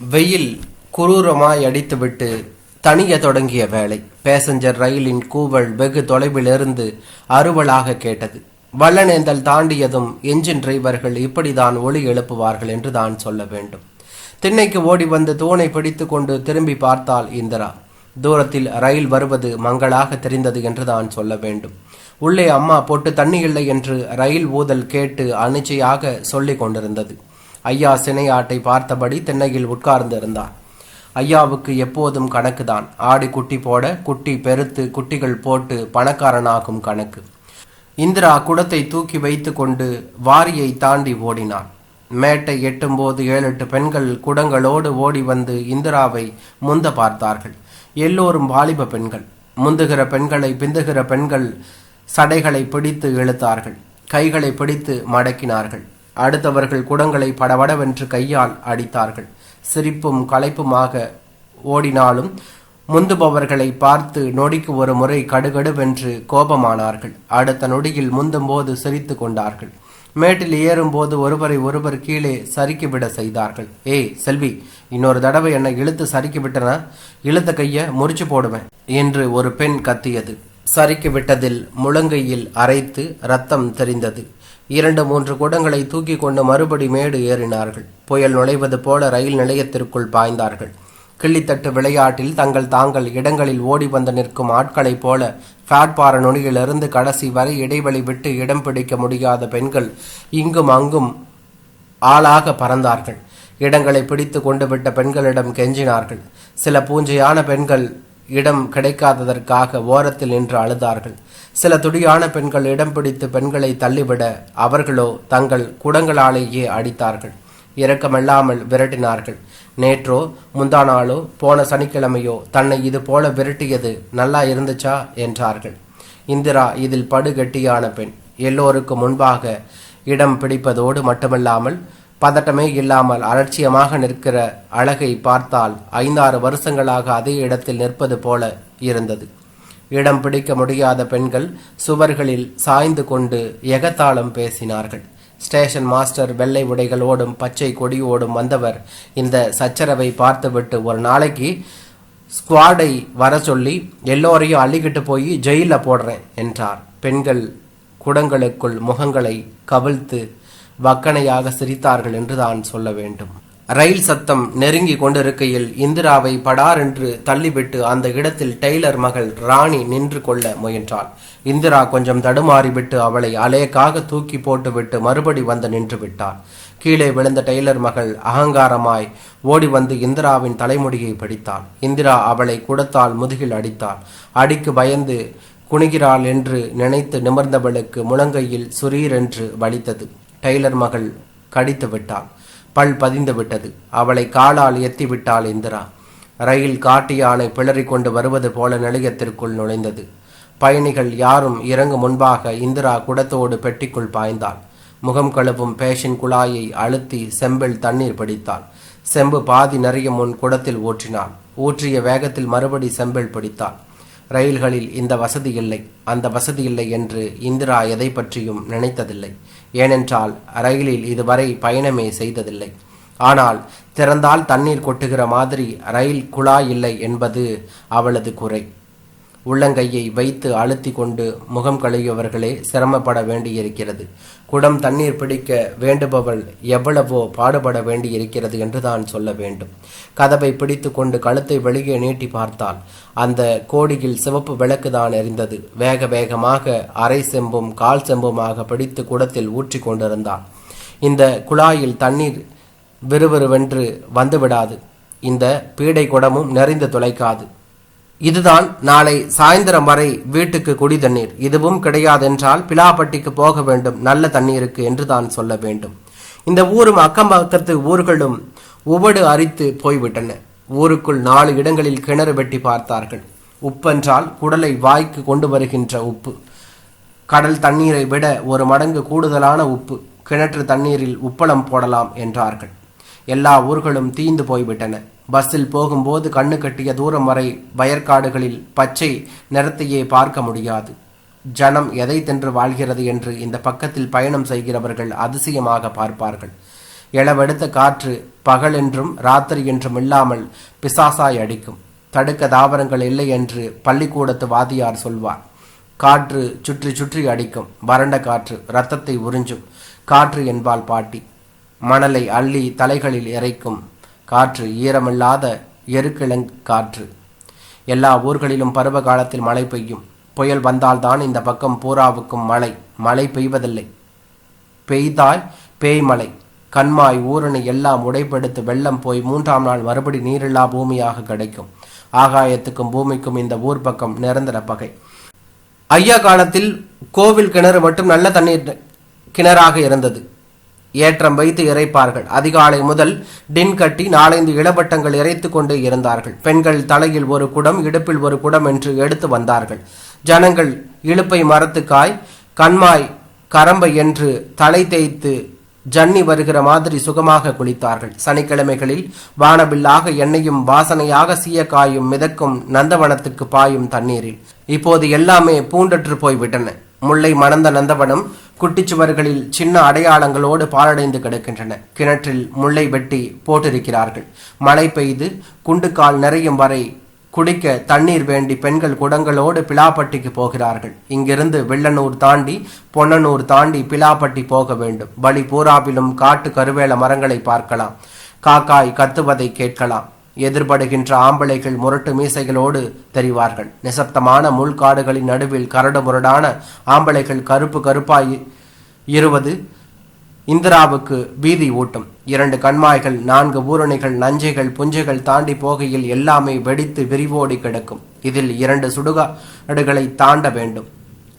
வெயில் குரூரமாய் அடித்துவிட்டு தணிய தொடங்கிய வேலை பேசஞ்சர் ரயிலின் கூவல் வெகு தொலைவிலிருந்து அறுவலாக கேட்டது. வள்ளநேந்தல் தாண்டியதும் என்ஜின் டிரைவர்கள் இப்படிதான் ஒளி எழுப்புவார்கள் என்று தான் சொல்ல வேண்டும். திண்ணைக்கு ஓடி வந்து தூணை பிடித்து கொண்டு திரும்பி பார்த்தால் இந்திரா. தூரத்தில் ரயில் வருவது மங்களாக தெரிந்தது என்று தான் சொல்ல வேண்டும். உள்ளே அம்மா போட்டு தண்ணி இல்லை என்று ரயில் ஊதல் கேட்டு அனிச்சையாக சொல்லிக் கொண்டிருந்தது. ஐயா சினையாட்டை பார்த்தபடி திண்ணையில் உட்கார்ந்திருந்தார். ஐயாவுக்கு எப்போதும் கணக்குதான். ஆடி குட்டி போட குட்டி பெருத்து குட்டிகள் போட்டு பணக்காரனாகும் கணக்கு. இந்திரா குடத்தை தூக்கி வைத்து கொண்டு வாரியை தாண்டி ஓடினார் மேட்டை எட்டும்போது ஏழு எட்டு பெண்கள் குடங்களோடு ஓடி வந்து இந்திராவை முந்த பார்த்தார்கள். எல்லோரும் வாலிப பெண்கள். முந்துகிற பெண்களை பிந்துகிற பெண்கள் சடைகளை பிடித்து இழுத்தார்கள். கைகளை பிடித்து மடக்கினார்கள். அடுத்தவர்கள் குடங்களை படபடவென்று கையால் அடித்தார்கள். சிரிப்பும் களைப்புமாக ஓடினாலும் முந்துபவர்களை பார்த்து நொடிக்கு ஒரு முறை கடுகடுவென்று கோபமானார்கள். அடுத்த நொடியில் முந்தும்போது சிரித்து கொண்டார்கள். மேட்டில் ஏறும்போது ஒருவரை ஒருவர் கீழே சறுக்கிவிட செய்தார்கள். ஏய் செல்வி இன்னொரு தடவை என்னை இழுத்து சறுக்கி விட்டனா? இழுத்த கைய முறிச்சு போடுவேன் என்று ஒரு பெண் கத்தியது. சறுக்கி விட்டதில் முழங்கையில் அரைத்து ரத்தம் தெரிந்தது. இரண்டு மூன்று குடங்களை தூக்கி கொண்டு மறுபடி மேடு ஏறினார்கள். புயல் நுழைவது போல ரயில் நிலையத்திற்குள் பாய்ந்தார்கள். கிள்ளித்தட்டு விளையாட்டில் தங்கள் தாங்கள் இடங்களில் ஓடி வந்து நிற்கும் ஆட்களைப் போல பிளாட்பார நுனியிலிருந்து கடைசி வரை இடைவெளி விட்டு இடம் பிடிக்க முடியாத பெண்கள் இங்கும் அங்கும் ஆளாக பறந்தார்கள். இடங்களை பிடித்து கொண்டு விட்ட பெண்களிடம் கெஞ்சினார்கள். சில பூஞ்சையான பெண்கள் இடம் கிடைக்காததற்காக ஓரத்தில் நின்று அழுதார்கள். சில துடியான பெண்கள் இடம் பிடித்து பெண்களை தள்ளிவிட அவர்களோ தங்கள் குடங்களாலேயே அடித்தார்கள். இரக்கமில்லாமல் விரட்டினார்கள். நேற்றோ முந்தா நாளோ போன சனிக்கிழமையோ தன்னை இது போல விரட்டியது நல்லா இருந்துச்சா? என்றார்கள். இந்திரா இதில் படுகெட்டியான பெண். எல்லோருக்கும் முன்பாக இடம் பிடிப்பதோடு மட்டுமல்லாமல் பதட்டமே இல்லாமல் அலட்சியமாக நிற்கிற அழகை பார்த்தால் ஐந்தாறு வருஷங்களாக அதே இடத்தில் நிற்பது போல இருந்தது. இடம் பிடிக்க முடியாத பெண்கள் சுவர்களில் சாய்ந்து கொண்டு எகத்தாளம் பேசினார்கள். ஸ்டேஷன் மாஸ்டர் வெள்ளை உடைகளோடும் பச்சை கொடியோடும் வந்தவர் இந்த சச்சரவை பார்த்துவிட்டு ஒரு நாளைக்கு ஸ்குவாடை வர சொல்லி எல்லோரையும் அள்ளிக்கிட்டு போய் ஜெயிலில் போடுறேன் என்றார். பெண்கள் குடங்களுக்குள் முகங்களை கவிழ்த்து வக்கனையாக சிரித்தார்கள் என்று தான் சொல்ல வேண்டும். ரயில் சத்தம் நெருங்கி கொண்டிருக்கையில் இந்திராவை படார் என்று தள்ளிவிட்டு அந்த இடத்தில் டெய்லர் மகள் ராணி நின்று கொள்ள முயன்றாள். இந்திரா கொஞ்சம் தடுமாறிவிட்டு அவளை அலேக்காக தூக்கி போட்டுவிட்டு மறுபடி வந்து நின்று விட்டாள். கீழே விழுந்த டெய்லர் மகள் அகங்காரமாய் ஓடி வந்து இந்திராவின் தலைமுடியை பிடித்தாள். இந்திரா அவளை குடத்தால் முதுகில் அடித்தாள். அடிக்கு பயந்து குணிகிறாள் என்று நினைத்து நிமிர்ந்தவளுக்கு முழங்கையில் சுரீரென்று வலித்தது. டெய்லர் மகள் கடித்து விட்டாள். பல் பதிந்து விட்டது. அவளை காலால் எத்தி விட்டாள் இந்திரா. ரயில் காட்டு யானை பிளறிக் கொண்டு வருவது போல நிலையத்திற்குள் நுழைந்தது. பயணிகள் யாரும் இறங்கு முன்பாக இந்திரா குடத்தோடு பெட்டிக்குள் பாய்ந்தாள். முகம் கழுவும் பேஷன் குழாயை அழுத்தி செம்பில் தண்ணீர் பிடித்தாள். செம்பு பாதி நிறைய முன் குடத்தில் ஊற்றினாள். ஊற்றிய வேகத்தில் மறுபடி செம்பில் பிடித்தாள். ரயில்களில் இந்த வசதி இல்லை. அந்த வசதி இல்லை என்று இந்திரா எதை பற்றியும் நினைத்ததில்லை. ஏனென்றால் ரயிலில் இதுவரை பயணமே செய்ததில்லை. ஆனால் திறந்தால் தண்ணீர் கொட்டுகிற மாதிரி ரயில் குழாய் இல்லை என்பது அவளது குறை. உள்ளங்கையை வைத்து அழுத்தி கொண்டு முகம் கழுகியவர்களே சிரமப்பட வேண்டியிருக்கிறது. குடம் தண்ணீர் பிடிக்க வேண்டுபவள் எவ்வளவோ பாடுபட வேண்டியிருக்கிறது என்று தான் சொல்ல வேண்டும். கதவை பிடித்து கொண்டு கழுத்தை வெளியே நீட்டி பார்த்தால் அந்த கோடியில் சிவப்பு விளக்கு தான் எரிந்தது. வேக வேகமாக அரை செம்பும் கால் செம்புமாக பிடித்து குடத்தில் ஊற்றி கொண்டிருந்தாள். இந்த குழாயில் தண்ணீர் விறுவிறுவென்று வந்துவிடாது. இந்த பீடை குடமும் நிறைந்து துளைக்காது. இதுதான் நாளை சாயந்தரம் வரை வீட்டுக்கு குடி தண்ணீர். இதுவும் கிடையாதென்றால் பிலாப்பட்டிக்கு போக வேண்டும். நல்ல தண்ணீருக்கு என்று தான் சொல்ல வேண்டும். இந்த ஊரும் அக்கம் பக்கத்து ஊர்களும் உவடு அரித்து போய்விட்டன. ஊருக்குள் நாலு இடங்களில் கிணறு வெட்டி பார்த்தார்கள். உப்பென்றால் குடலை வாய்க்கு கொண்டு வருகின்ற உப்பு. கடல் தண்ணீரை விட ஒரு மடங்கு கூடுதலான உப்பு. கிணற்று தண்ணீரில் உப்பளம் போடலாம் என்றார்கள். எல்லா ஊர்களும் தீந்து போய்விட்டன. பஸ்ஸில் போகும்போது கண்ணு கட்டிய தூரம் வரை வயற்காடுகளில் பச்சை நிறத்தையே பார்க்க முடியாது. ஜனம் எதை தின்று வாழ்கிறது என்று இந்த பக்கத்தில் பயணம் செய்கிறவர்கள் அதிசயமாக பார்ப்பார்கள். இளவெடுத்த காற்று பகல் என்றும் ராத்திரி என்றும் இல்லாமல் பிசாசாய் அடிக்கும். தடுக்க தாவரங்கள் இல்லை என்று பள்ளிக்கூடத்து வாதியார் சொல்வார். காற்று சுற்றி சுற்றி அடிக்கும். வறண்ட காற்று இரத்தத்தை உறிஞ்சும். காற்று என்பால் பாட்டி. மணலை அள்ளி தலைகளில் இறைக்கும் காற்று ஈரமில்லாத எருக்கிழங் காற்று. எல்லா ஊர்களிலும் பருவ காலத்தில் மழை பெய்யும். புயல் வந்தால்தான் இந்த பக்கம் பூராவுக்கும் மழை. மழை பெய்வதில்லை. பெய்தாய் பேய்மலை கண்மாய் ஊரணி எல்லாம் உடைபெடுத்து வெள்ளம் போய் மூன்றாம் நாள் மறுபடி நீரில்லா பூமியாக கிடைக்கும். ஆகாயத்துக்கும் பூமிக்கும் இந்த ஊர் பக்கம் நிரந்தர பகை. ஐயா காலத்தில் கோவில் கிணறு மட்டும் நல்ல தண்ணீர் கிணறாக இருந்தது. ஏற்றம் வைத்து இறைப்பார்கள். அதிகாலை முதல் டின் கட்டி நாலைந்து இளவட்டங்கள் இறைத்து கொண்டே இருந்தார்கள். பெண்கள் தலையில் ஒரு குடம் இடுப்பில் ஒரு குடம் என்று எடுத்து வந்தார்கள். ஜனங்கள் இழுப்பை மரத்துக்காய் கண்மாய் கரம்பை என்று தலை தேய்த்து ஜன்னி வருகிற மாதிரி சுகமாக குளித்தார்கள். சனிக்கிழமைகளில் வானபில்லாக எண்ணெயும் வாசனையாக சீயக்காயும் மிதக்கும் நந்தவனத்துக்கு பாயும் தண்ணீரில். இப்போது எல்லாமே பூண்டற்று போய்விட்டன. முல்லை மணந்த நந்தவனம் குட்டிச்சுவர்களில் சின்ன அடையாளங்களோடு பாழடைந்து கிடக்கின்றன. கிணற்றில் முல்லை வெட்டி போட்டிருக்கிறார்கள். மழை பெய்து குண்டுக்கால் நிறையும் வரை குடிக்க தண்ணீர் வேண்டி பெண்கள் குடங்களோடு பிலாப்பட்டிக்கு போகிறார்கள். இங்கிருந்து வெள்ளனூர் தாண்டி பொன்னனூர் தாண்டி பிலாப்பட்டி போக வேண்டும். வழி பூராவிலும் காட்டு கருவேல மரங்களை பார்க்கலாம். காக்காய் கத்துவதை கேட்கலாம். எதிர்படுகின்ற ஆம்பளைகள் முரட்டு மீசைகளோடு தெரிவார்கள். நிசப்தமான முள்காடுகளின் நடுவில் கரடு முரடான ஆம்பளைகள் கருப்பு கருப்பாய் இருவது. இந்திராவுக்கு பீதி ஊட்டும். இரண்டு கண்மாய்கள் நான்கு ஊரணிகள் நஞ்சைகள் புஞ்சைகள் தாண்டி போகையில் எல்லாமே வெடித்து விரிவோடி கிடக்கும். இதில் இரண்டு சுடுகாடுகளை தாண்ட வேண்டும்.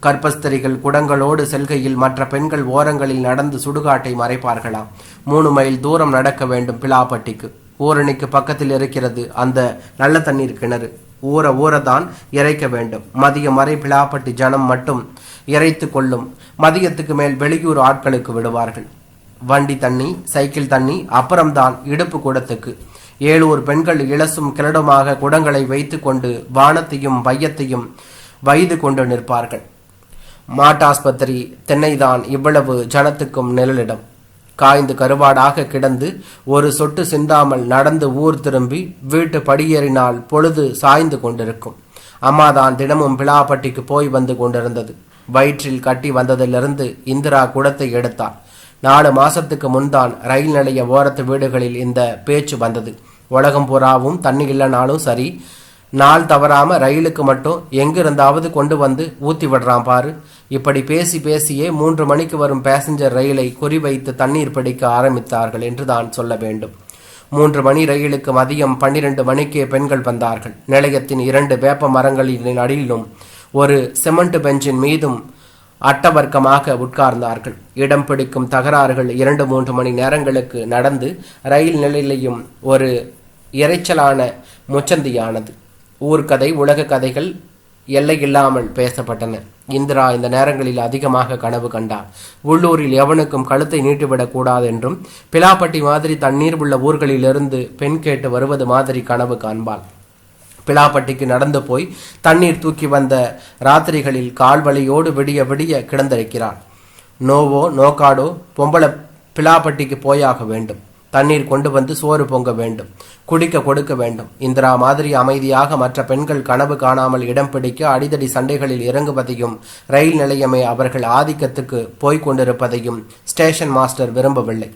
கற்பஸ்திரிகள் குடங்களோடு செல்கையில் மற்ற பெண்கள் ஓரங்களில் நடந்து சுடுகாட்டை மறைப்பார்களாம். மூணு மைல் தூரம் நடக்க வேண்டும் பிலாப்பட்டிக்கு ஊரணிக்கு பக்கத்தில் இருக்கிறது. அந்த நல்ல தண்ணீர் கிணறு. ஊற ஊறதான் இறைக்க வேண்டும். மதியம் வரை பிலாப்பட்டி ஜனம் மட்டும் இறைத்து கொள்ளும். மதியத்துக்கு மேல் வெளியூர் ஆட்களுக்கு விடுவார்கள். வண்டி தண்ணி சைக்கிள் தண்ணி அப்புறம்தான் இடுப்பு கூடத்துக்கு. ஏழூர் பெண்கள் இளசும் கிளடுமாக குடங்களை வைத்து கொண்டு வானத்தையும் வையத்தையும் வைது கொண்டு நிற்பார்கள். மாட்டாஸ்பத்திரி தென்னைதான் இவ்வளவு ஜனத்துக்கும் நிழலிடம். காய்ந்து கருவாடாக கிடந்து ஒரு சொட்டு சிந்தாமல் நடந்து ஊர் திரும்பி வீட்டு படியேறினால் பொழுது சாய்ந்து கொண்டிருக்கும். அம்மாதான் தினமும் பிலாப்பட்டிக்கு போய் வந்து கொண்டிருந்தது. வயிற்றில் கட்டி வந்ததிலிருந்து இந்திரா குடத்தை எடுத்தார் நாலு மாசத்துக்கு முன்தான் ரயில் நிலைய ஓரத்து வீடுகளில் இந்த பேச்சு வந்தது. உலகம் பூராவும் தண்ணி இல்லைனாலும் சரி நாள் தவறாம ரயிலுக்கு மட்டும் எங்கிருந்தாவது கொண்டு வந்து ஊத்தி விடுறான் பாரு. இப்படி பேசி பேசியே மூன்று மணிக்கு வரும் பேசஞ்சர் ரயிலை குறிவைத்து தண்ணீர் பிடிக்க ஆரம்பித்தார்கள் என்று தான் சொல்ல வேண்டும். மூன்று மணி ரயிலுக்கு மதியம் பன்னிரண்டு மணிக்கே பெண்கள் வந்தார்கள். நிலையத்தின் இரண்டு வேப்ப மரங்களின் அடியிலும் ஒரு சிமெண்ட் பெஞ்சின் மீதும் அட்டவர்க்கமாக உட்கார்ந்தார்கள். இடம் பிடிக்கும் தகராறுகள் இரண்டு மூன்று மணி நேரங்களுக்கு நடந்து ரயில் நிலையிலையும் ஒரு இரைச்சலான முச்சந்தியானது. ஊர்கதை உலக கதைகள் எல்லையில்லாமல் பேசப்பட்டன இந்திரா இந்த நேரங்களில் அதிகமாக கனவு கண்டார். உள்ளூரில் எவனுக்கும் கழுத்தை நீட்டிவிடக் கூடாது என்றும் பிலாப்பட்டி மாதிரி தண்ணீர் உள்ள ஊர்களிலிருந்து பெண் கேட்டு வருவது மாதிரி கனவு காண்பாள். பிலாப்பட்டிக்கு நடந்து போய் தண்ணீர் தூக்கி வந்த ராத்திரிகளில் கால்வழியோடு விடிய விடிய கிடந்திருக்கிறாள். நோவோ நோக்காடோ பொம்பளை பிலாப்பட்டிக்கு போயாக வேண்டும். தண்ணீர் கொண்டு வந்து சோறு பொங்க வேண்டும் குடிக்க கொடுக்க வேண்டும். இந்திரா மாதிரி அமைதியாக மற்ற பெண்கள் கனவு காணாமல் இடம் பிடிக்க அடிதடி சண்டைகளில் இறங்குவதையும் ரயில் நிலையமே அவர்கள் ஆதிக்கத்துக்கு போய்க் கொண்டிருப்பதையும் ஸ்டேஷன் மாஸ்டர் விரும்பவில்லை.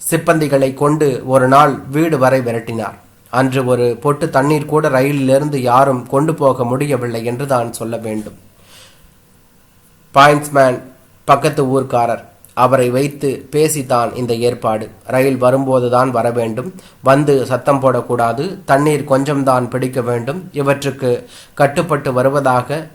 சிப்பந்திகளை கொண்டு ஒரு நாள் வீடு வரை விரட்டினார். அன்று ஒரு பொட்டு தண்ணீர் கூட ரயிலிலிருந்து யாரும் கொண்டு போக முடியவில்லை என்று தான் சொல்ல வேண்டும். பாயிண்ட்ஸ்மேன் பக்கத்து ஊர்க்காரர். அவரை வைத்து பேசித்தான் இந்த ஏற்பாடு. ரயில் வரும்போதுதான் வர வேண்டும். வந்து சத்தம் போடக்கூடாது. தண்ணீர் கொஞ்சம்தான் பிடிக்க வேண்டும். இவற்றுக்கு கட்டுப்பட்டு வருவதாக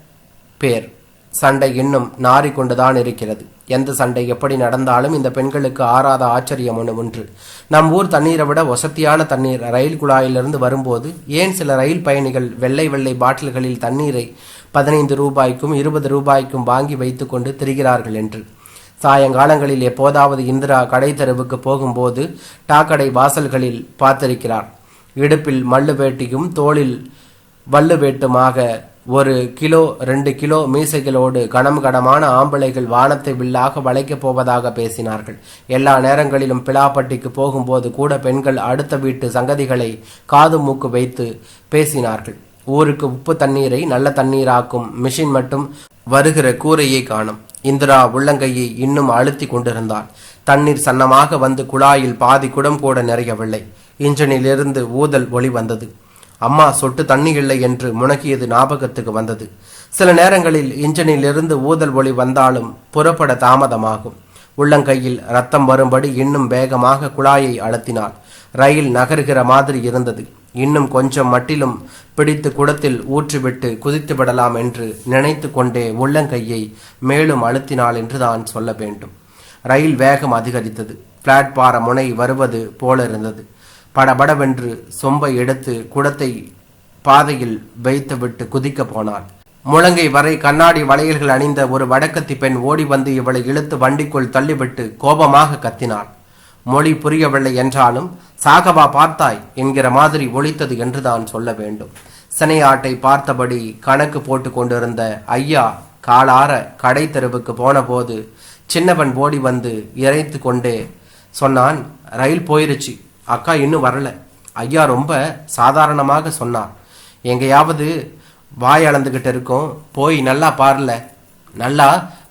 பேர். சண்டை இன்னும் நாறிக்கொண்டுதான் இருக்கிறது. எந்த சண்டை எப்படி நடந்தாலும் இந்த பெண்களுக்கு ஆறாத ஆச்சரியம் ஒன்று ஒன்று. நம் ஊர் தண்ணீரை விட வசதியான தண்ணீர் ரயில் குழாயிலிருந்து வரும்போது ஏன் சில ரயில் பயணிகள் வெள்ளை வெள்ளை பாட்டில்களில் தண்ணீரை பதினைந்து ரூபாய்க்கும் இருபது ரூபாய்க்கும் வாங்கி வைத்துக்கொண்டு திரிகிறார்கள் என்று. சாயங்காலங்களில் எப்போதாவது இந்திரா கடை தெருவுக்கு போகும்போது டாக்கடை வாசல்களில் பார்த்திருக்கிறார். இடுப்பில் மல்லு வேட்டியும் தோளில் வல்லு வேட்டுமாக ஒரு கிலோ ரெண்டு கிலோ மீசைகளோடு கனம் கடமான ஆம்பளைகள் வானத்தை வில்லாக வளைக்கப் போவதாக பேசினார்கள். எல்லா நேரங்களிலும் பிலாப்பட்டிக்கு போகும்போது கூட பெண்கள் அடுத்த வீட்டு சங்கதிகளை காது மூக்கு வைத்து பேசினார்கள். ஊருக்கு உப்பு தண்ணீரை நல்ல தண்ணீராக்கும் மிஷின் மட்டும் வருகிற கூரையை காணும். இந்திரா உள்ளங்கையை இன்னும் அழுத்தி கொண்டிருந்தாள் தண்ணீர் சன்னமாக வந்து குழாயில் பாதி குடம் கூட நிறையவில்லை. இன்ஜினிலிருந்து ஊதல் ஒளி வந்தது. அம்மா சொட்டு தண்ணி இல்லை என்று முனகியது ஞாபகத்துக்கு வந்தது. சில நேரங்களில் இன்ஜினிலிருந்து ஊதல் ஒளி வந்தாலும் புறப்பட தாமதமாகும். உள்ளங்கையில் ரத்தம் வரும்படி இன்னும் வேகமாக குழாயை அழுத்தினாள். ரயில் நகருகிற மாதிரி இருந்தது. இன்னும் கொஞ்சம் மட்டிலும் பிடித்து குடத்தில் ஊற்றிவிட்டு குதித்து விடலாம் என்று நினைத்து கொண்டே உள்ளங்கையை மேலும் அழுத்தினாள் என்று தான் சொல்ல வேண்டும். ரயில் வேகம் அதிகரித்தது. பிளாட்பார முனை வருவது போல இருந்தது படபடவென்று சொம்பை எடுத்து குடத்தை பாதையில் வைத்துவிட்டு குதிக்க போனாள். முழங்கை வரை கண்ணாடி வளையல்கள் அணிந்த ஒரு வடக்கத்தி பெண் ஓடி வந்து இவளை இழுத்து வண்டிக்குள் தள்ளிவிட்டு கோபமாக கத்தினாள். மொழி புரியவில்லை என்றாலும் சாகவா பார்த்தாய் என்கிற மாதிரி ஒழித்தது என்றுதான் சொல்ல வேண்டும். சினையாட்டை பார்த்தபடி கணக்கு போட்டு கொண்டிருந்த ஐயா காலார கடை தெருவுக்கு போனபோது சின்னவன் ஓடி வந்து இறைத்து கொண்டே சொன்னான் ரயில் போயிருச்சு அக்கா இன்னும் வரல. ஐயா ரொம்ப சாதாரணமாக சொன்னார் எங்கேயாவது வாய் அளந்துக்கிட்டு இருக்கோம் போய் நல்லா பாரல. நல்லா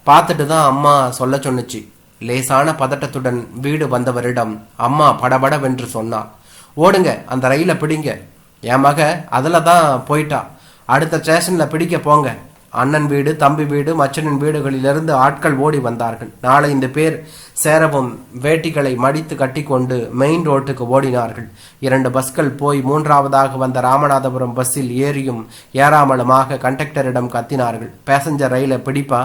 பார்த்துட்டு தான் அம்மா சொல்ல சொன்னுச்சு. லேசான பதட்டத்துடன் வீடு வந்தவரிடம் அம்மா படபடவென்று சொன்னாள் ஓடுங்க அந்த ரயிலை பிடிங்க. என் மக அதில் தான் போயிட்டா. அடுத்த ஸ்டேஷனில் பிடிக்க போங்க. அண்ணன் வீடு தம்பி வீடு மச்சனின் வீடுகளிலிருந்து ஆட்கள் ஓடி வந்தார்கள். நாளை இந்த பேர் சேரவும் வேட்டிகளை மடித்து கட்டிக்கொண்டு மெயின் ரோட்டுக்கு ஓடினார்கள். இரண்டு பஸ்கள் போய் மூன்றாவதாக வந்த ராமநாதபுரம் பஸ்ஸில் ஏறியும் ஏறாமலுமாக கண்டக்டரிடம் கத்தினார்கள். பேசஞ்சர் ரயிலை பிடிப்பா?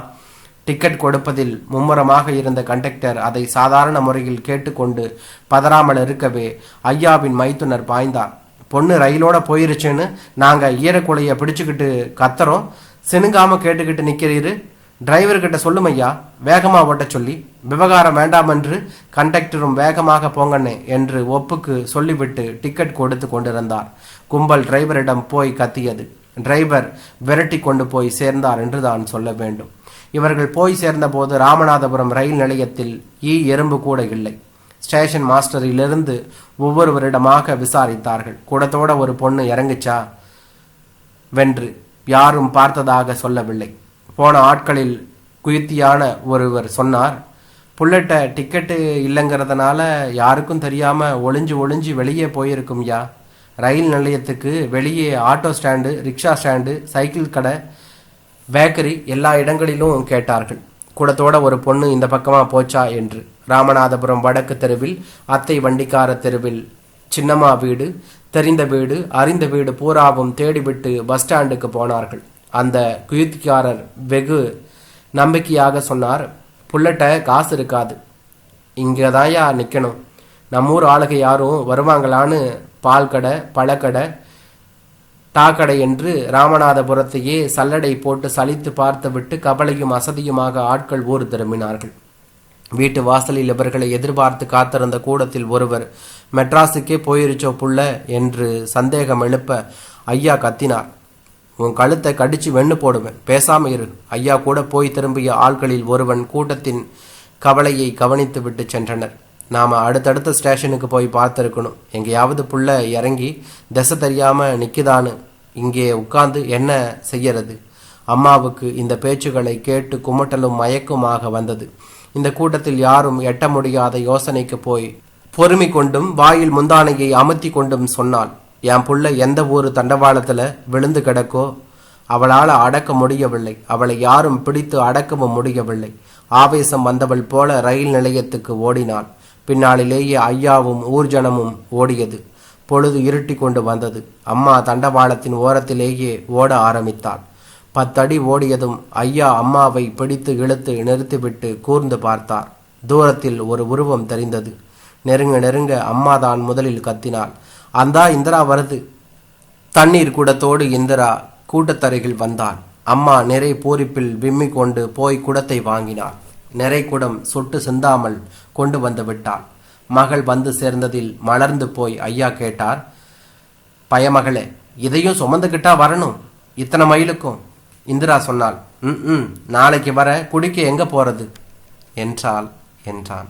டிக்கெட் கொடுப்பதில் மும்முரமாக இருந்த கண்டக்டர் அதை சாதாரண முறையில் கேட்டுக்கொண்டு பதறாமல் இருக்கவே ஐயாவின் மைத்துனர் பாய்ந்தார். பொண்ணு ரயிலோட போயிருச்சுன்னு நாங்கள் ஈரக்குலைய பிடிச்சுக்கிட்டு கத்துறோம். சினுங்காம கேட்டுக்கிட்டு நிற்கிறீரு டிரைவர்கிட்ட சொல்லும் ஐயா வேகமா ஓட்ட சொல்லி. விவகாரம் வேண்டாம் என்று கண்டக்டரும் வேகமாக போங்கண்ணே என்று ஒப்புக்கு சொல்லிவிட்டு டிக்கெட் கொடுத்து கொண்டிருந்தார். கும்பல் டிரைவரிடம் போய் கத்தியது. டிரைவர் விரட்டி கொண்டு போய் சேர்ந்தார் என்று தான் சொல்ல வேண்டும். இவர்கள் போய் சேர்ந்தபோது ராமநாதபுரம் ரயில் நிலையத்தில் ஈ எறும்பு கூட இல்லை. ஸ்டேஷன் மாஸ்டரிலிருந்து ஒவ்வொருவரிடமாக விசாரித்தார்கள். கூடத்தோட ஒரு பொண்ணு இறங்குச்சா? வென்று யாரும் பார்த்ததாக சொல்லவில்லை. போன ஆட்களில் குயுத்தியான ஒருவர் சொன்னார் புள்ளட்ட டிக்கெட்டு இல்லைங்கிறதுனால யாருக்கும் தெரியாமல் ஒளிஞ்சு ஒளிஞ்சு வெளியே போயிருக்கும்யா ரயில் நிலையத்துக்கு வெளியே auto stand rickshaw stand cycle கடை பேக்கரி எல்லா இடங்களிலும் கேட்டார்கள். கூடத்தோட ஒரு பொண்ணு இந்த பக்கமா போச்சா? என்று. ராமநாதபுரம் வடக்கு தெருவில் அத்தை வண்டிக்கார தெருவில். சின்னம்மா வீடு தெரிந்த வீடு அறிந்த வீடு பூராவும் தேடிவிட்டு பஸ் ஸ்டாண்டுக்கு போனார்கள். அந்த குயுத்திக்காரர் வெகு நம்பிக்கையாக சொன்னார் புல்லட்ட காசு இருக்காது. இங்கே தான்யா நிற்கணும் நம்மூர் ஆளுக யாரும் வருவாங்களான்னு பால் கடை பழக்கடை டாக்கடை என்று ராமநாதபுரத்தையே சல்லடை போட்டு சலித்து பார்த்துவிட்டு கவலையும் அசதியுமாக ஆட்கள் ஊர் திரும்பினார்கள். வீட்டு வாசலில் இவர்களை எதிர்பார்த்து காத்திருந்த கூடத்தில் ஒருவர் மெட்ராஸுக்கே போயிருச்சோ புள்ள? என்று சந்தேகம் எழுப்ப ஐயா கத்தினார். உன் கழுத்தை கடிச்சு வெண்ணு போடுவேன். பேசாம இரு. ஐயா கூட போய் திரும்பிய ஆட்களில் ஒருவன் கூட்டத்தின் கவலையை கவனித்து விட்டு சென்றனர். நாம் அடுத்தடுத்த ஸ்டேஷனுக்கு போய் பார்த்துருக்கணும். எங்கேயாவது புள்ள இறங்கி திசை தெரியாமல் நிற்குதான்னு இங்கே உட்காந்து என்ன செய்யறது? அம்மாவுக்கு இந்த பேச்சுகளை கேட்டு குமட்டலும் மயக்குமாக வந்தது. இந்த கூட்டத்தில் யாரும் எட்ட முடியாத யோசனைக்கு போய் பொறுமை கொண்டும் வாயில் முந்தானையை அமர்த்தி கொண்டும் சொன்னாள். என் புள்ள எந்த ஊர் தண்டவாளத்தில் விழுந்து கிடக்கோ அவளால் அடக்க முடியவில்லை. அவளை யாரும் பிடித்து அடக்கவும் முடியவில்லை. ஆவேசம் வந்தவள் போல ரயில் நிலையத்துக்கு ஓடினாள். பின்னாளிலேயே ஐயாவும் ஊர்ஜனமும் ஓடியது. பொழுது இருட்டி கொண்டு வந்தது. அம்மா தண்டவாளத்தின் ஓரத்திலேயே ஓட ஆரம்பித்தாள். பத்தடி ஓடியதும் ஐயா அம்மாவை பிடித்து இழுத்து நிறுத்திவிட்டு கூர்ந்து பார்த்தார். தூரத்தில் ஒரு உருவம் தெரிந்தது. நெருங்க நெருங்க அம்மா தான் முதலில் கத்தினாள். அந்தா இந்திரா வருது. தண்ணீர் குடத்தோடு இந்திரா கூட்டத்தரையில் வந்தாள் அம்மா நிறை பூரிப்பில் விம்மி கொண்டு போய் குடத்தை வாங்கினாள். நிறை குடம் சொட்டு சிந்தாமல் கொண்டு வந்து விட்டாள். மகள் வந்து சேர்ந்ததில் மலர்ந்து போய் ஐயா கேட்டார் பயமகளே இதையும் சுமந்துக்கிட்டா வரணும். இத்தனை மைலுக்கும்? இந்திரா சொன்னாள் ம் ம் நாளைக்கு வர குடிக்க எங்கே போகிறது என்றாள் என்றான்.